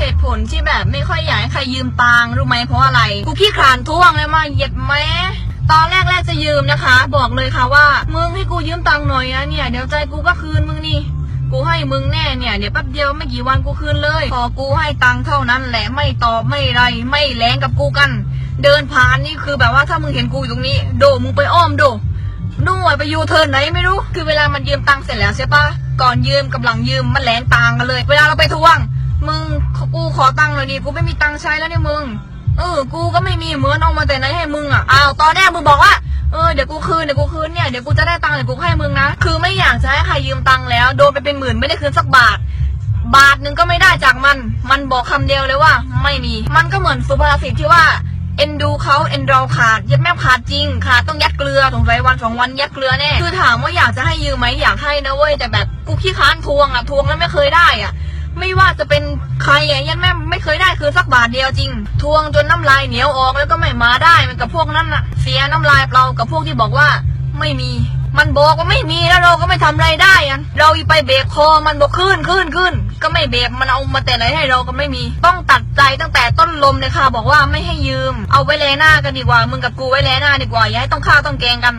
เหตุผลที่แบบไม่ค่อยอยากให้ใครยืมตังค์รู้ไหมเพราะอะไร กูขี้ขลานท่วงเลยมาเหยียดแม้ตอนแรกแรกๆจะยืมนะคะ บอกเลยค่ะว่า มึงให้กูยืมตังค์หน่อยนะเนี่ย เดี๋ยวใจกูก็คืนมึงนี่กูให้มึงแน่เนี่ยเดี๋ยวแป๊บเดียวไม่กี่วันกูคืนเลย พอกูให้ตังค์เท่านั้นแหละไม่ตอบไม่ไร ไม่แรงกับกูกัน เดินผ่านนี่คือแบบว่าถ้ามึงเห็นกูอยู่ตรงนี้ โดมึงไปอ้อมโดนู่นไปยูเทิร์นไหนไม่รู้ คือเวลามันยืมตังค์เสร็จแล้วใช่ปะก่อนยืมกับหลังยืมมันแหลงต่างกันเลย เวลาเราไปทวง มึงกูขอตังค์หน่อยดิกูไม่มีตังค์ใช้แล้วเนี่ยมึงเออ กูก็ไม่มีเหมือนเอามาแต่ไหนให้มึงอะอ้าวตอนแรกมึงบอกว่าเออเดี๋ยวกูคืนเดี๋ยวกูคืนเนี่ยเดี๋ยวกูจะได้ตังค์เดี๋ยวกูให้มึงนะคือไม่อยากจะให้ใครยืมตังค์แล้วโดนไปเป็นหมื่นไม่ได้คืนสักบาท บาทหนึ่งก็ไม่ได้จากมัน มันบอกคำเดียวเลยว่า ไม่มี มันก็เหมือนสุภาษิตที่ว่าเอ็นดูเขาเอ็นเราขาดยัดแม่ขาดจริงขาดต้องยัดเกลือสงสัยวันสองวันยัดเกลือแน่คือถามว่าอยากจะให้ยืมไหมอยากให้นะเว้ยแต่แบบกูขี้ค้านทวงอะทวงแล้วไม่เคยได้อะ ไม่ว่าจะเป็นใครอะยันแม่ไม่เคยได้คือสักบาทเดียวจริง ทวงจนน้ำลายเหนียวออกแล้วก็ไม่มาได้มันกับพวกนั้นอะเสียน้ำลายเรากับพวกที่บอกว่าไม่มี มันบอกว่าไม่มีแล้วเราก็ไม่ทำอะไรได้อะเราไปเบรกคอมันบอกขึ้นขึ้นขึ้น ก็ไม่เบรกมันเอามาแต่ไหนให้เราก็ไม่มี ต้องตัดใจตั้งแต่ต้นลมเลยค่ะ บอกว่าไม่ให้ยืม เอาไว้แลหน้ากันดีกว่า มึงกับกูไว้แลหน้าดีกว่าอย่าให้ต้องฆ่าต้องแกงกัน